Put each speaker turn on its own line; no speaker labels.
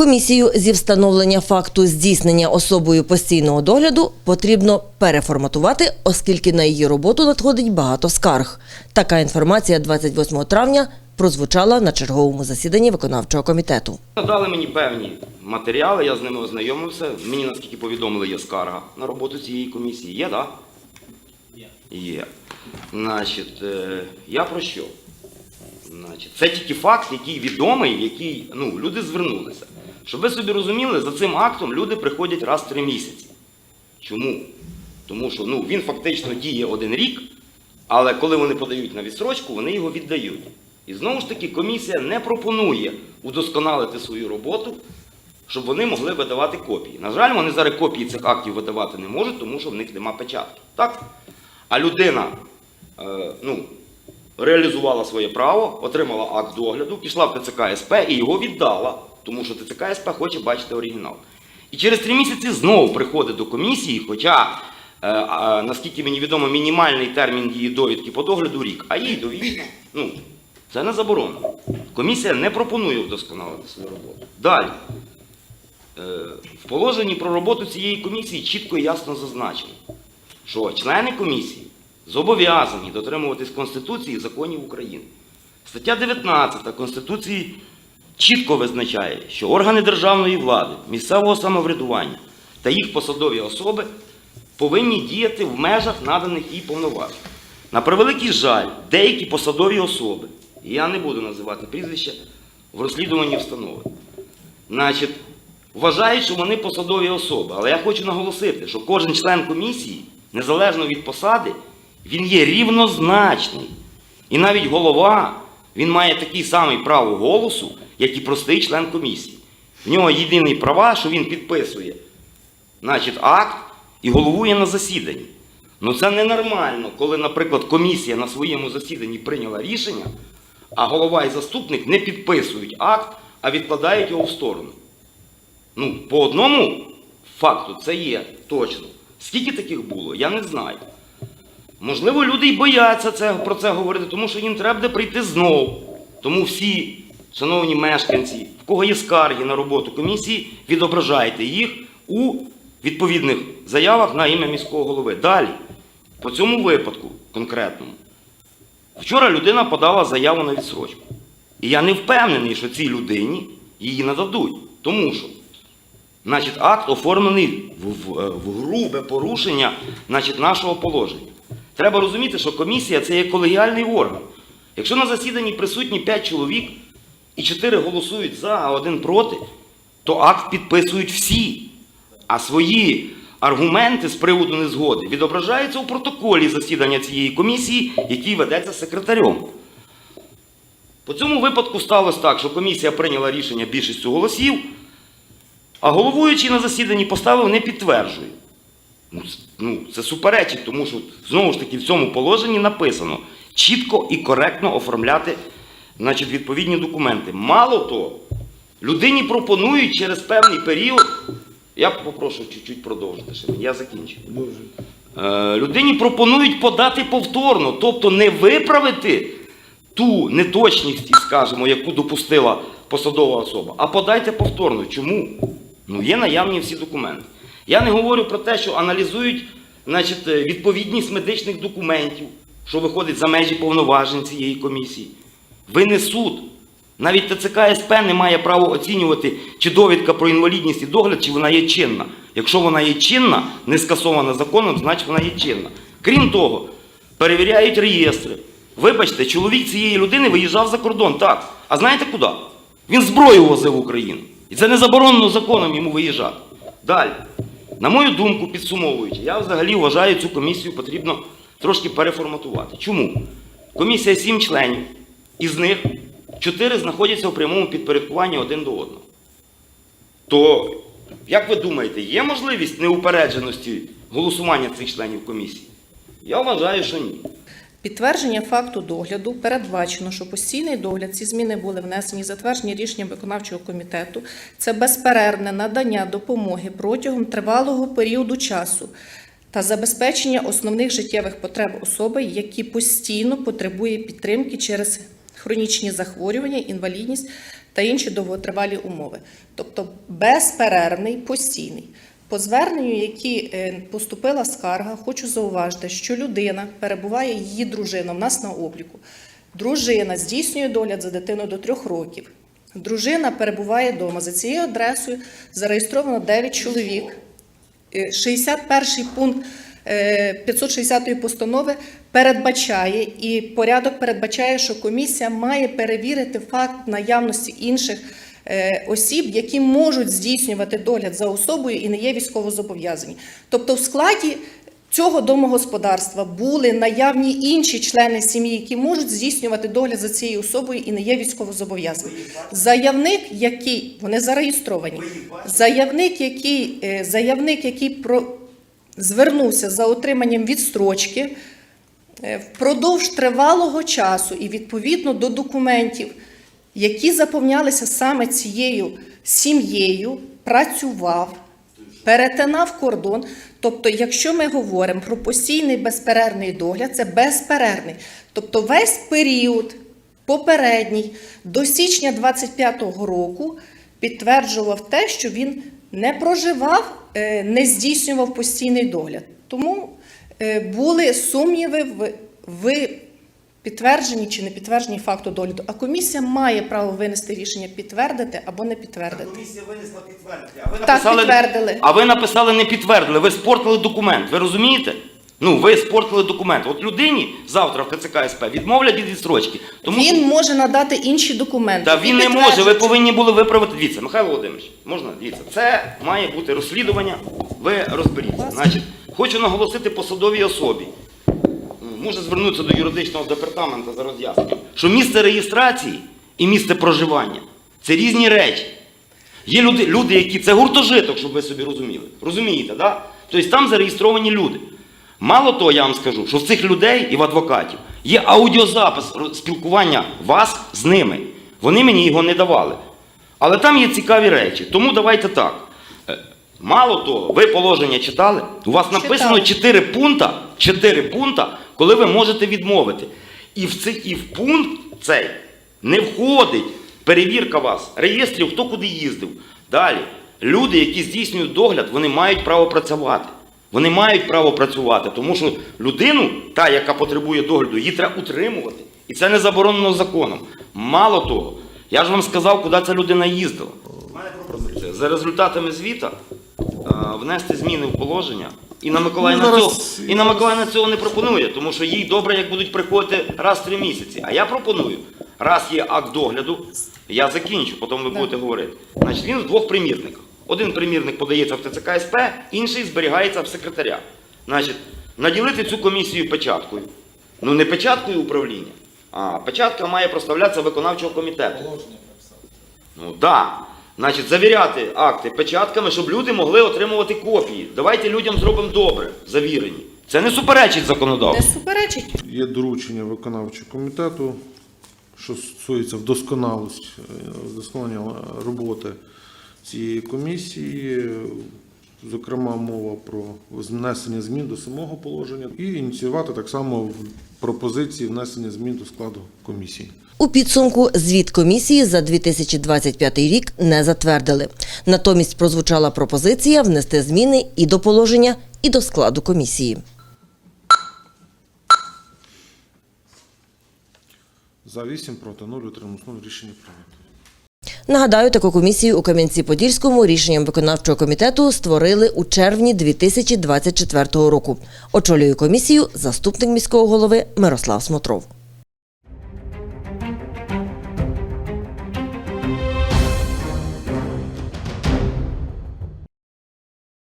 Комісію зі встановлення факту здійснення особою постійного догляду потрібно переформатувати, оскільки на її роботу надходить багато скарг. Така інформація 28 травня прозвучала на черговому засіданні виконавчого комітету.
Надали мені певні матеріали, я з ними ознайомився. Мені, наскільки повідомили, є скарга на роботу цієї комісії. Є, так? Є. Є. Значить, е, я про що? Значить, це тільки факт, який відомий, який ну, люди звернулися. Щоб ви собі розуміли, за цим актом люди приходять раз в три місяці. Чому? Тому що ну, він фактично діє один рік, але коли вони подають на відсрочку, вони його віддають. І знову ж таки, комісія не пропонує удосконалити свою роботу, щоб вони могли видавати копії. На жаль, вони зараз копії цих актів видавати не можуть, тому що в них нема печатки. Так? А людина е, ну, реалізувала своє право, отримала акт догляду, пішла в ТЦК СП і його віддала, тому що ТЦК СП хоче бачити оригінал. І через три місяці знову приходить до комісії, хоча, е, е, наскільки мені відомо, мінімальний термін її довідки по догляду рік, а їй довідно. Ну, це не заборонено. Комісія не пропонує вдосконалити свою роботу. Далі. Е, В положенні про роботу цієї комісії чітко і ясно зазначено, що члени комісії зобов'язані дотримуватись Конституції і законів України. Стаття 19 Конституції чітко визначає, що органи державної влади, місцевого самоврядування та їх посадові особи повинні діяти в межах наданих їй повноважень. На превеликий жаль, деякі посадові особи, і я не буду називати прізвища, в розслідуванні встановлені. Значить, вважають, що вони посадові особи. Але я хочу наголосити, що кожен член комісії, незалежно від посади, він є рівнозначний. І навіть голова, він має такий самий право голосу, як і простий член комісії. В нього єдині права, що він підписує значить, акт і головує на засіданні. Ну це ненормально, коли, наприклад, комісія на своєму засіданні прийняла рішення, а голова і заступник не підписують акт, а відкладають його в сторону. Ну, по одному факту це є точно. Скільки таких було, я не знаю. Можливо, люди й бояться це, про це говорити, тому що їм треба буде прийти знову. Тому всі, шановні мешканці, в кого є скарги на роботу комісії, відображайте їх у відповідних заявах на ім'я міського голови. Далі, по цьому випадку конкретному, вчора людина подала заяву на відсрочку. І я не впевнений, що цій людині її нададуть. Тому що значить, акт оформлений в, в, в грубе порушення значить, нашого положення. Треба розуміти, що комісія це є колегіальний орган. Якщо на засіданні присутні 5 чоловік і 4 голосують за, а один проти, то акт підписують всі. А свої аргументи з приводу незгоди відображаються у протоколі засідання цієї комісії, який ведеться секретарем. По цьому випадку сталося так, що комісія прийняла рішення більшістю голосів, а головуючий на засіданні поставив не підтверджує. Ну, це- ну, суперечить, тому що знову ж таки в цьому положенні написано чітко і коректно оформляти значить, відповідні документи. Мало того, людині пропонують через певний період. Я попрошу чуть-чуть продовжити, ще, я закінчу. Е, людині пропонують подати повторно, тобто не виправити ту неточність, скажімо, яку допустила посадова особа, а подайте повторно. Чому? Ну, є наявні всі документи. Я не говорю про те, що аналізують значить, е, відповідність медичних документів, що виходить за межі повноважень цієї комісії. Ви не суд. Навіть ТЦК СП не має права оцінювати, чи довідка про інвалідність і догляд, чи вона є чинна. Якщо вона є чинна, не скасована законом, значить вона є чинна. Крім того, перевіряють реєстри. Вибачте, чоловік цієї людини виїжджав за кордон, так. А знаєте куди? Він зброю возив в Україну. І це не заборонено законом йому виїжджати. Далі. На мою думку, підсумовуючи, я взагалі вважаю, цю комісію потрібно трошки переформатувати. Чому? Комісія сім членів, із них чотири знаходяться у прямому підпорядкуванні один до одного. То, як ви думаєте, є можливість неупередженості голосування цих членів комісії? Я вважаю, що ні.
Підтвердження факту догляду передбачено, що постійний догляд ці зміни були внесені затверджені рішенням виконавчого комітету. Це безперервне надання допомоги протягом тривалого періоду часу та забезпечення основних життєвих потреб особи, які постійно потребує підтримки через хронічні захворювання, інвалідність та інші довготривалі умови. Тобто безперервний, постійний. По зверненню, які е, поступила скарга, хочу зауважити, що людина перебуває її дружина в нас на обліку. Дружина здійснює догляд за дитиною до трьох років. Дружина перебуває вдома. За цією адресою зареєстровано 9 чоловік. Е, 61 пункт е, 560 постанови передбачає і порядок передбачає, що комісія має перевірити факт наявності інших е, осіб, які можуть здійснювати догляд за особою і не є військовозобов'язані. Тобто, в складі цього домогосподарства були наявні інші члени сім'ї, які можуть здійснювати догляд за цією особою і не є військовозобов'язані. Заявник, який вони зареєстровані, заявник, який е, заявник, який про звернувся за отриманням відстрочки е, впродовж тривалого часу і відповідно до документів, які заповнялися саме цією сім'єю, працював, перетинав кордон. Тобто, якщо ми говоримо про постійний безперервний догляд, це безперервний. Тобто весь період попередній до січня 25-го року підтверджував те, що він не проживав, е, не здійснював постійний догляд. Тому е, були сумніви в, в підтвердженні чи не підтвердженні факту догляду. А комісія має право винести рішення підтвердити або не підтвердити.
Комісія винесла підтвердження. А ви
Так, підтвердили.
А ви написали не підтвердили, ви спортили документ. Ви розумієте? Ну, ви спортили документ. От людині завтра в ТЦК СП відмовлять від відстрочки. Тому
Він може надати інші документи.
Та він не може, ви
підтверджують,
повинні були виправити. Дивіться, Михайло Володимирович, можна? Дивіться, це має бути розслідування, ви розберіться. Значить, хочу наголосити посадовій особі. М, Може звернутися до юридичного департаменту за роз'ясненням, що місце реєстрації і місце проживання це різні речі. Є люди, люди, які це гуртожиток, щоб ви собі розуміли. Розумієте, да? Тобто там зареєстровані люди. Мало того, я вам скажу, що в цих людей і в адвокатів є аудіозапис спілкування вас з ними. Вони мені його не давали. Але там є цікаві речі. Тому давайте так. Е, Мало того, ви положення читали? У вас написано 4 пункта, 4 пункта, коли ви можете відмовити. І в, цей, і в пункт цей не входить перевірка вас, реєстрів, хто куди їздив. Далі, люди, які здійснюють догляд, вони мають право працювати. Вони мають право працювати, тому що людину, та, яка потребує догляду, її треба утримувати. І це не заборонено законом. Мало того, я ж вам сказав, куди ця людина їздила. За результатами звіта е, внести зміни в положення. І на Миколаївна
Ну,
цього, і на Миколаївна цього не пропонує, тому що їй добре, як будуть приходити раз в три місяці. А я пропоную, раз є акт догляду, я закінчу, потім ви будете говорити. Значить, він в двох примірниках. Один примірник подається в ТЦК СП, інший зберігається в секретаря. Значить, наділити цю комісію печаткою. Ну не печаткою управління, а печатка має проставлятися виконавчого комітету. Ну так. Да. Значить, завіряти акти печатками, щоб люди могли отримувати копії. Давайте людям зробимо добре, завірені. Це не суперечить
Не
законодавству.
суперечить.
Є доручення виконавчого комітету, що стосується вдосконалості, е, вдосконалення роботи цієї комісії. Зокрема, мова про внесення змін до самого положення і ініціювати так само в- пропозиції внесення змін до складу комісії.
У підсумку звіт комісії за 2025 рік не затвердили. Натомість прозвучала пропозиція внести зміни і до положення, і до складу комісії.
За 8 проти 0 утрималось 0 рішення прийнято.
Нагадаю, таку комісію у Кам'янці-Подільському рішенням виконавчого комітету створили у червні 2024 року. Очолює комісію заступник міського голови Мирослав Смотров.